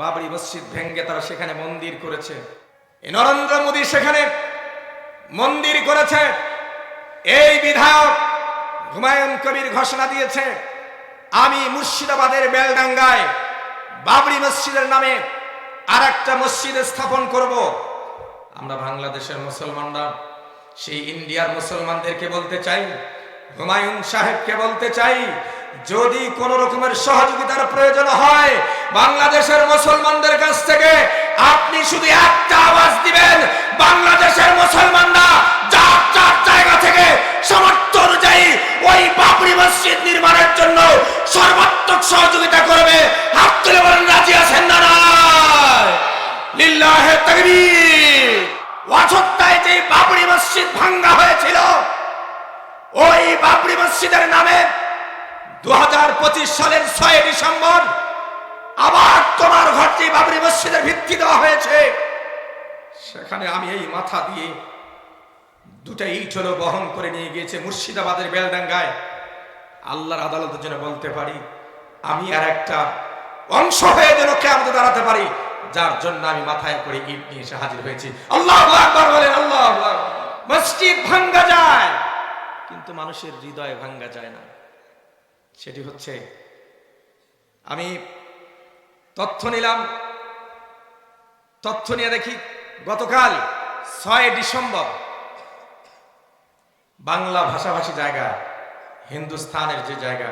বাবরি মসজিদ ভেঙ্গে তারা সেখানে মন্দির করেছে। নরেন্দ্র মোদী সেখানে মন্দির করেছে। এই বিধায়ক হুমায়ুন কবির ঘোষণা দিয়েছে, আমি মুর্শিদাবাদের বেলডাঙ্গায় বাবরি মসজিদের নামে আর একটা মসজিদ স্থাপন করব। আমরা বাংলাদেশের মুসলমানরা, সেই ইন্ডিয়ার মুসলমানদেরকে বলতে চাই, হুমায়ুন সাহেবকে বলতে চাই, যদি কোন রকমের সহযোগিতার প্রয়োজন হয় বাংলাদেশের মুসলমানদের কাছ থেকে আপনি শুধু একটা আওয়াজ দিবেন, বাংলাদেশের মুসলমানরা যার যার জায়গা থেকে সামর্থ্য অনুযায়ী ওই বাবরি মসজিদ নির্মাণের জন্য সর্বাত্মক সহযোগিতা করবে। হাত তুলে বলেন, রাজি আছেন না মসজিদ ওই মসজিদের নামে দু হাজার পঁচিশ সালের ছয় ডিসেম্বর আবার তোমার ঘরটি বাবরি মসজিদের ভিত্তি দেওয়া হয়েছে। সেখানে আমি এই মাথা দিয়ে দুটা ইট হলো বহন করে নিয়ে গিয়েছে মুর্শিদাবাদের বেলডাঙ্গায়। আল্লাহর আদালতের জন্য বলতে পারি, আমি আর একটা অংশ হয়ে যেন কেমন দাঁড়াতে পারি, যার জন্য আমি মাথায় করে ইট নিয়ে এসে হাজির হয়েছি। আল্লাহ বলেন, আল্লাহ মসজিদ ভাঙ্গা যায়। কিন্তু মানুষের হৃদয় ভাঙ্গা যায় না। সেটি হচ্ছে, আমি তথ্য নিলাম। তথ্য নিয়ে দেখি, গতকাল ছয় ডিসেম্বর, বাংলা ভাষাভাষী জায়গা হিন্দুস্তানের যে জায়গা,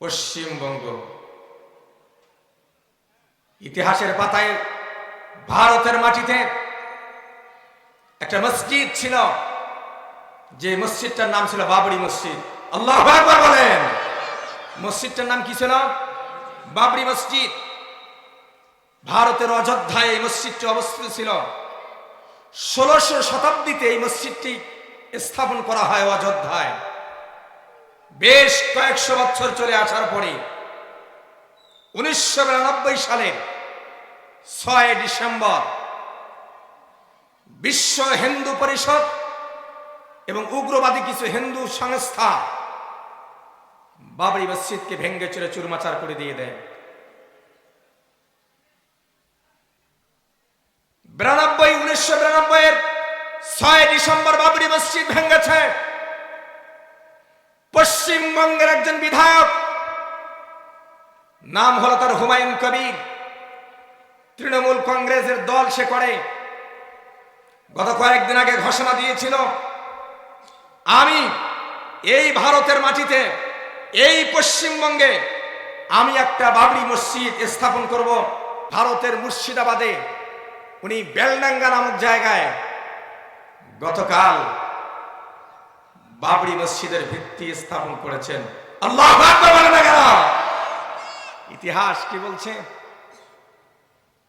পশ্চিমবঙ্গ, ইতিহাসের পাতায় ভারতের মাটিতে একটা মসজিদ ছিল, যে মসজিদটার নাম ছিল বাবরি মসজিদ। আল্লাহ বলেন। মসজিদটার নাম কি ছিল? বাবরি মসজিদ। ভারতের অযোধ্যায় এই মসজিদটি অবস্থিত ছিল। ষোলশো শতাব্দীতে এই মসজিদটি স্থাপন করা হয় অযোধ্যায়। বেশ কয়েকশো বছর চলে আসার পরে উনিশশো বিরানব্বই সালে ছয় ডিসেম্বর বিশ্ব হিন্দু পরিষদ এবং উগ্রবাদী কিছু হিন্দু সংস্থা বাবরি মসজিদকে ভেঙ্গে চুরে চুরমাচার করে দিয়ে দেয়। বিরানব্বই, উনিশশো বিরানব্বই এর ছয় ডিসেম্বর বাবরি মসজিদ ভেঙ্গেছে পশ্চিমবঙ্গের একজন বিধায়ক, নাম হলো তার হুমায়ুন কবির। তৃণমূল কংগ্রেসের দল সে করে। গত কয়েকদিন আগে ঘোষণা দিয়েছিল, আমি এই ভারতের মাটিতে এই পশ্চিমবঙ্গে আমি একটা বাবরি মসজিদ স্থাপন করব, ভারতের মুর্শিদাবাদে। উনি বেলডাঙ্গা নামক জায়গায় গতকাল বাবরি মসজিদের ভিত্তি স্থাপন করেছেন। আল্লাহ ইতিহাস কি বলছে?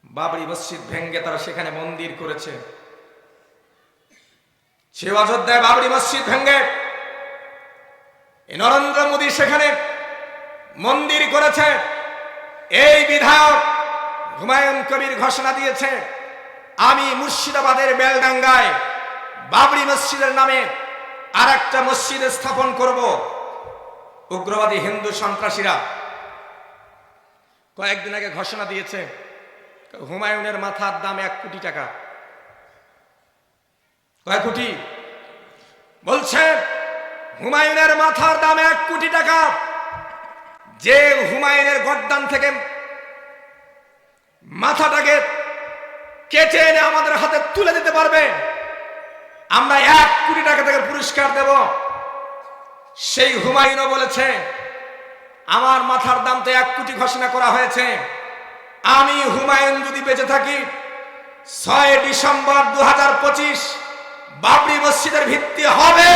বাবরি মসজিদ ভেঙ্গে তারা সেখানে মন্দির করেছে। সে অযোধ্যায় বাবরি মসজিদ ভেঙ্গে নরেন্দ্র মোদী সেখানে মন্দির করেছে। এই বিধায়ক হুমায়ুন কবির ঘোষণা দিয়েছে, আমি মুর্শিদাবাদের বেলডাঙ্গায় বাবরি মসজিদের নামে আর একটা মসজিদ স্থাপন করব। উগ্রবাদী হিন্দু সন্ত্রাসীরা কয়েকদিন আগে ঘোষণা দিয়েছে, হুমায়ুনের মাথার দাম এক কোটি টাকা। কয় কোটি? বলছে হুমায়ুনের মাথার দাম এক কোটি টাকা। যে হুমায়ুনের গদ্দান থেকে মাথাটাকে কেটে এনে আমাদের হাতে তুলে দিতে পারবে, আমরা এক কোটি টাকা থেকে পুরস্কার দেব। সেই হুমায়ুনও বলেছে, আমার মাথার দাম তো এক কোটি ঘোষণা করা হয়েছে। আমি হুমায়ুন যদি বেঁচে থাকি, ছয় ডিসেম্বর দু হাজার পঁচিশ বাবরি মসজিদের ভিত্তি হবে।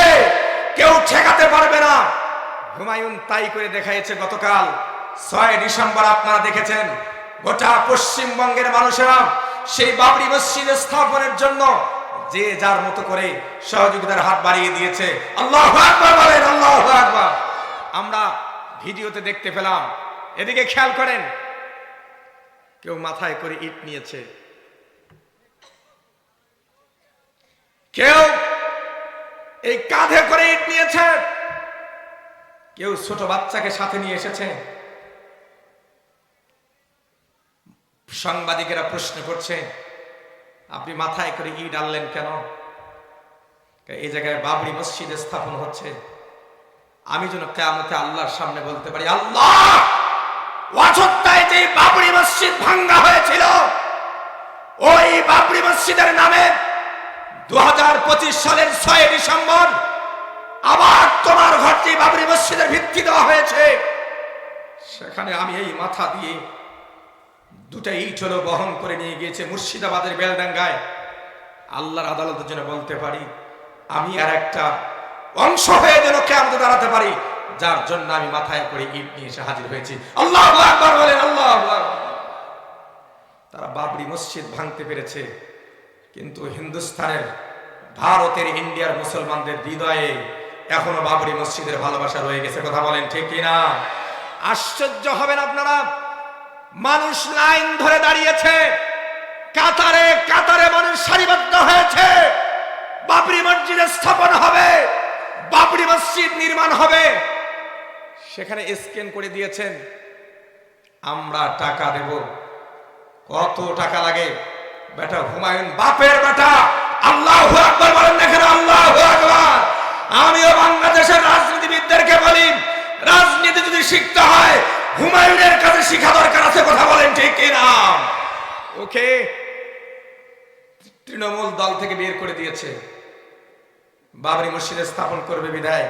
কেউ ঠেকাতে পারবে না। হুমায়ুন তাই করে দেখাইছে গতকাল। ছয় ডিসেম্বর আপনারা দেখেছেন, গোটা পশ্চিমবঙ্গের মানুষেরা সেই বাবরি মসজিদ স্থাপনের জন্য যে যার মতো করে সহযোগিতার হাত বাড়িয়ে দিয়েছে। আল্লাহ আল্লাহ আমরা ভিডিওতে দেখতে পেলাম। এদিকে খেয়াল করেন, কেউ মাথায় করে ইট নিয়েছে। কেউ এই কাঁধে করে ইট নিয়েছে। কেউ ছোট বাচ্চাকে সাথে নিয়ে এসেছে। সাংবাদিকেরা প্রশ্ন করছে, আপনি মাথায় করে ইট আনলেন কেন? এই জায়গায় বাবরি মসজিদে স্থাপন হচ্ছে। আমি যেন কেমতে আল্লাহর সামনে বলতে পারি, আল্লাহ যে বাবরি মসজিদ ভাঙ্গা হয়েছিল, ওই বাবরি মসজিদের নামে দু হাজার পঁচিশ সালের ছয় ডিসেম্বর আবার তোমার ঘরটি বাবরি মসজিদের ভিত্তি দেওয়া হয়েছে। সেখানে আমি এই মাথা দিয়ে দুটা ইট হলো বহন করে নিয়ে গিয়েছে মুর্শিদাবাদের বেলডাঙ্গায়। আল্লাহর আদালতের জন্য বলতে পারি, আমি আর একটা অংশ হয়ে যেন কেমন দাঁড়াতে পারি, যার জন্য আমি মাথায় করে ইট নিয়ে এসে হাজির হয়েছি। আল্লাহ বলেন, আল্লাহ। তারা বাবরি মসজিদ ভাঙতে পেরেছে। কিন্তু হিন্দুস্তানের, ভারতের, ইন্ডিয়ার মুসলমানদের হৃদয়ে এখনও বাবরি মসজিদের ভালোবাসা রয়ে গেছে। কথা বলেন ঠিক কিনা আশ্চর্য হবেন আপনারা। মানুষ লাইন ধরে দাঁড়িয়েছে। কাতারে কাতারে মানুষ সারিবদ্ধ হয়েছে। বাবরি মসজিদের স্থাপন হবে। বাবরি মসজিদ নির্মাণ হবে। সেখানে স্ক্যান করে দিয়েছেন, আমরা টাকা দেব। কত টাকা লাগে? বেটা হুমায়ুন বাপের বেটা। আল্লাহ আকবর বলেন দেখেন আল্লাহ আকবর। আমিও বাংলাদেশের রাজনীতিবিদদেরকে বলি, রাজনীতি যদি শিখতে হয়, হুমায়ুনের কাছে শিখা দরকার আছে, কথা বলেন ঠিক কিনা ওকে, তৃণমূল দল থেকে বের করে দিয়েছে। বাবরি মসজিদে স্থাপন করবে বিদায়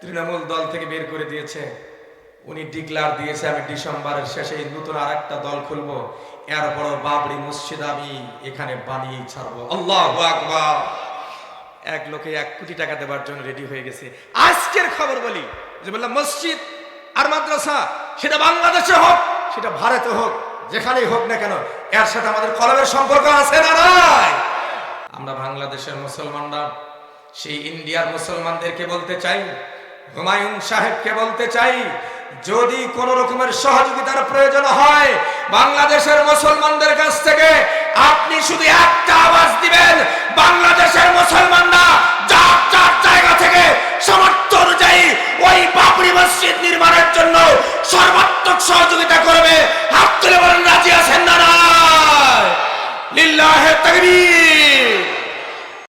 তৃণমূল দল থেকে বের করে দিয়েছে। উনি ডিক্লার দিয়েছে, আমি ডিসেম্বরের শেষে নতুন আর একটা দল খুলবো। এরপরও বাবরি মসজিদ আমি এখানে বানিয়ে ছাড়বো। আল্লাহ এক লোকে এক কোটি টাকা দেবার জন্য রেডি হয়ে গেছে। আজকের খবর বলি, যে বললাম, মসজিদ আর মাদ্রাসা, সেটা বাংলাদেশে হোক, সেটা ভারতে হোক, যেখানেই হোক না কেন, এর সাথে আমাদের কলমের সম্পর্ক আছে না নাই? আমরা বাংলাদেশের মুসলমানরা, সেই ইন্ডিয়ার মুসলমানদেরকে বলতে চাই, হুমায়ুন সাহেবকে বলতে চাই যদি কোন রকমের সহযোগিতার প্রয়োজন হয়, বাংলাদেশের মুসলমানদের কাছ থেকে আপনি শুধু একটা আওয়াজ দিবেন, বাংলাদেশের মুসলমানরা